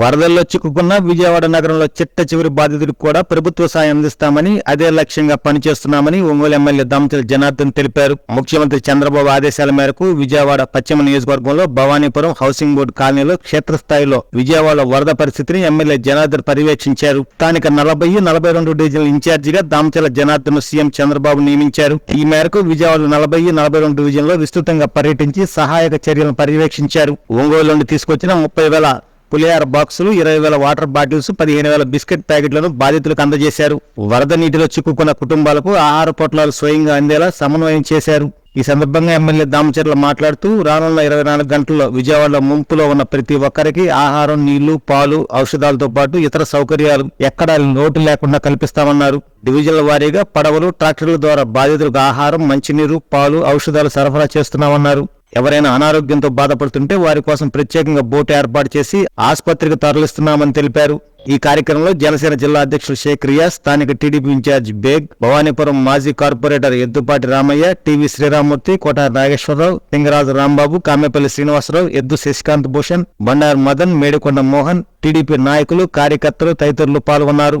వరదల్లో చిక్కుకున్న విజయవాడ నగరంలో చిట్ట చివరి బాధితుడికి కూడా ప్రభుత్వ సాయం అందిస్తామని అదే లక్ష్యంగా పనిచేస్తున్నామని ఒంగోలు ఎమ్మెల్యే దామచల జనార్దన్ తెలిపారు. ముఖ్యమంత్రి చంద్రబాబు ఆదేశాల మేరకు విజయవాడ పశ్చిమ నియోజకవర్గంలో భవానీపురం హౌసింగ్ బోర్డు కాలనీలో క్షేత్రస్థాయిలో విజయవాడ వరద పరిస్థితిని ఎమ్మెల్యే జనార్దన్ పర్యవేక్షించారు. స్థానిక నలభై నలభై రెండు డివిజన్ల ఇన్ఛార్జిగా దామచల జనార్దన్ సీఎం చంద్రబాబు నియమించారు. ఈ మేరకు విజయవాడ నలభై నలభై రెండు డివిజన్లో విస్తృతంగా పర్యటించి సహాయక చర్యలను పర్యవేక్షించారు. ఒంగోలు నుండి తీసుకొచ్చిన ముప్పై వేల పులిహార బాక్సులు ఇరవై వేల వాటర్ బాటిల్స్ పదిహేను వేల బిస్కెట్ ప్యాకెట్లను బాధితులకు అందజేశారు. వరద నీటిలో చిక్కుకున్న కుటుంబాలకు ఆహార పొట్లాలు స్వయంగా అందేలా సమన్వయం చేశారు. ఈ సందర్భంగా ఎమ్మెల్యే దామచర్ల మాట్లాడుతూ రానున్న ఇరవై నాలుగు గంటల్లో విజయవాడలో ముంపులో ఉన్న ప్రతి ఒక్కరికి ఆహారం నీళ్ళు పాలు ఔషధాలతో పాటు ఇతర సౌకర్యాలు ఎక్కడా లోటు లేకుండా కల్పిస్తామన్నారు. డివిజన్ల వారీగా పడవలు ట్రాక్టర్ల ద్వారా బాధితులకు ఆహారం మంచినీరు పాలు ఔషధాలు సరఫరా చేస్తున్నామన్నారు. ఎవరైనా అనారోగ్యంతో బాధపడుతుంటే వారి కోసం ప్రత్యేకంగా బోటు ఏర్పాటు చేసి ఆసుపత్రికి తరలిస్తున్నామని తెలిపారు. ఈ కార్యక్రమంలో జనసేన జిల్లా అధ్యక్షుడు షేక్ రియాజ్ స్థానిక టీడీపీ ఇన్ఛార్జ్ బేగ్ భవానీపురం మాజీ corporator Eddupati Ramaiah TV Sriramamurthy Kotari Nageswararao Lingaraju Rambabu Kamepalli Srinivasarao Eddu Sasikanth Bhushan Bandaru Madan Medikonda Mohan TDP నాయకులు కార్యకర్తలు తదితరులు పాల్గొన్నారు.